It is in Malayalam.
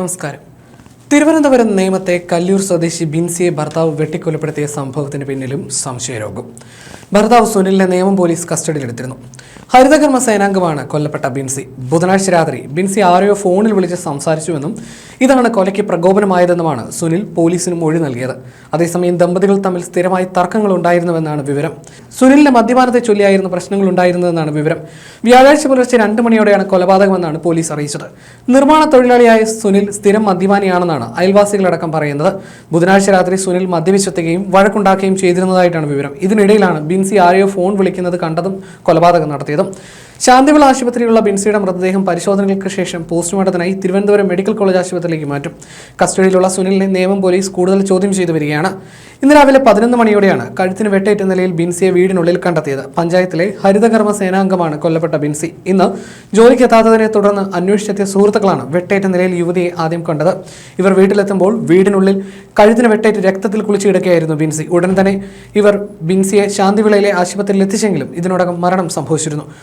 നമസ്കാരം. തിരുവനന്തപുരം നിയമത്തെ കല്ലൂർ സ്വദേശി ബിൻസിയെ ഭർത്താവ് വെട്ടിക്കൊലപ്പെടുത്തിയ സംഭവത്തിന് പിന്നിലും സംശയരോഗം. ഭർത്താവ് സുനിലിനെ നേമം പോലീസ് കസ്റ്റഡിയിലെടുത്തിരുന്നു. ഹരിതകർമ്മ സേനാംഗമാണ് കൊല്ലപ്പെട്ട ബിൻസി. ബുധനാഴ്ച രാത്രി ബിൻസി ആരെയോ ഫോണിൽ വിളിച്ച് സംസാരിച്ചുവെന്നും ഇതാണ് കൊലയ്ക്ക് പ്രകോപനമായതെന്നുമാണ് സുനിൽ പോലീസിന് മൊഴി നൽകിയത്. അതേസമയം ദമ്പതികൾ തമ്മിൽ സ്ഥിരമായി തർക്കങ്ങൾ ഉണ്ടായിരുന്നുവെന്നാണ് വിവരം. സുനിലിന്റെ മദ്യപാനത്തെ ചൊല്ലിയായിരുന്നു പ്രശ്നങ്ങൾ ഉണ്ടായിരുന്നതെന്നാണ് വിവരം. വ്യാഴാഴ്ച പുലർച്ചെ രണ്ട് മണിയോടെയാണ് കൊലപാതകമെന്നാണ് പോലീസ് അറിയിച്ചത്. നിർമ്മാണ തൊഴിലാളിയായ സുനിൽ സ്ഥിരം മദ്യപാനിയാണെന്നാണ് അയൽവാസികളടക്കം പറയുന്നത്. ബുധനാഴ്ച രാത്രി സുനിൽ മദ്യപിച്ചെത്തുകയും വഴക്കുണ്ടാക്കുകയും ചെയ്തിരുന്നതായിട്ടാണ് വിവരം. ഇതിനിടയിലാണ് ബിൻസി ആരെയോ ഫോൺ വിളിക്കുന്നത് കണ്ടതും കൊലപാതകം നടത്തിയതും. സഹിതം ശാന്തിവിള ആശുപത്രിയിലുള്ള ബിൻസിയുടെ മൃതദേഹം പരിശോധനകൾക്ക് ശേഷം പോസ്റ്റ്മോർട്ടത്തിനായി തിരുവനന്തപുരം മെഡിക്കൽ കോളേജ് ആശുപത്രിയിലേക്ക് മാറ്റും. കസ്റ്റഡിയിലുള്ള സുനിലിനെ നിയമം പോലീസ് കൂടുതൽ ചോദ്യം ചെയ്തു വരികയാണ്. ഇന്ന് രാവിലെ പതിനൊന്ന് മണിയോടെയാണ് കഴുത്തിന് വെട്ടേറ്റ നിലയിൽ ബിൻസിയെ വീടിനുള്ളിൽ കണ്ടെത്തിയത്. പഞ്ചായത്തിലെ ഹരിതകർമ്മ സേനാംഗമാണ് കൊല്ലപ്പെട്ട ബിൻസി. ഇന്ന് ജോലിക്ക് എത്താത്തതിനെ തുടർന്ന് അന്വേഷിച്ചെത്തിയ സുഹൃത്തുക്കളാണ് വെട്ടേറ്റ നിലയിൽ യുവതിയെ ആദ്യം കണ്ടത്. ഇവർ വീട്ടിലെത്തുമ്പോൾ വീടിനുള്ളിൽ കഴുത്തിന് വെട്ടേറ്റ് രക്തത്തിൽ കുളിച്ചിടക്കുകയായിരുന്നു ബിൻസി. ഉടൻ തന്നെ ഇവർ ബിൻസിയെ ശാന്തിവിളയിലെ ആശുപത്രിയിൽ എത്തിച്ചെങ്കിലും ഇതിനോടകം മരണം സംഭവിച്ചിരുന്നു.